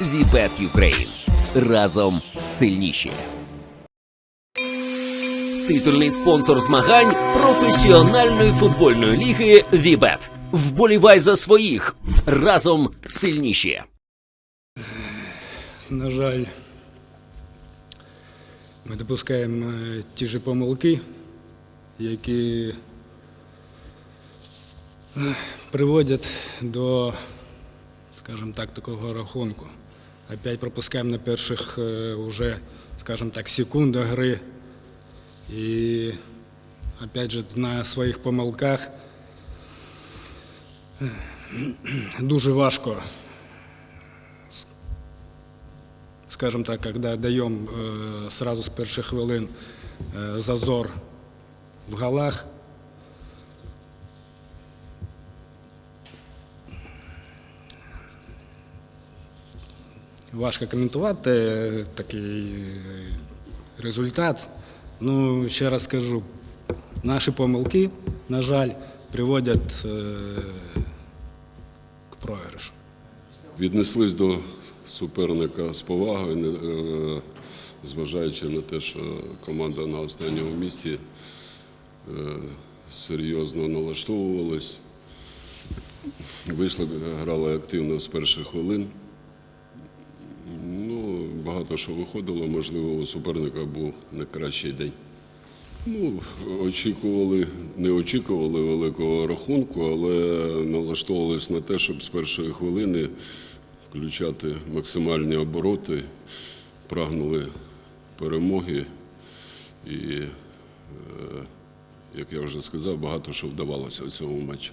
Вібет Юкрейн. Разом сильніші. Титульний спонсор змагань професіональної футбольної ліги Вібет. Вболівай за своїх. Разом сильніші. На жаль, ми допускаємо е, ті ж помилки, які е, приводять до, скажімо так, такого рахунку Опять пропускаємо на перших е, уже, скажімо так, секундах гри. І опять же на своїх помилках е, дуже важко скажем так, когда даем э, сразу с первых хвилин э, зазор в голах, Важко коментувати е, такий е, результат. Ну, ще раз скажу, наші помилки, на жаль, приводять е, к програшу. Віднеслись до суперника з повагою, зважаючи на те, що команда на останньому місці серйозно налаштовувалась. Вийшли, грали активно з перших хвилин. Багато що виходило, можливо, у суперника був не кращий день. Ну, очікували, не очікували великого рахунку, але налаштовувалися на те, щоб з першої хвилини включати максимальні обороти, прагнули перемоги. І, е, як я вже сказав, багато що вдавалося у цьому матчі.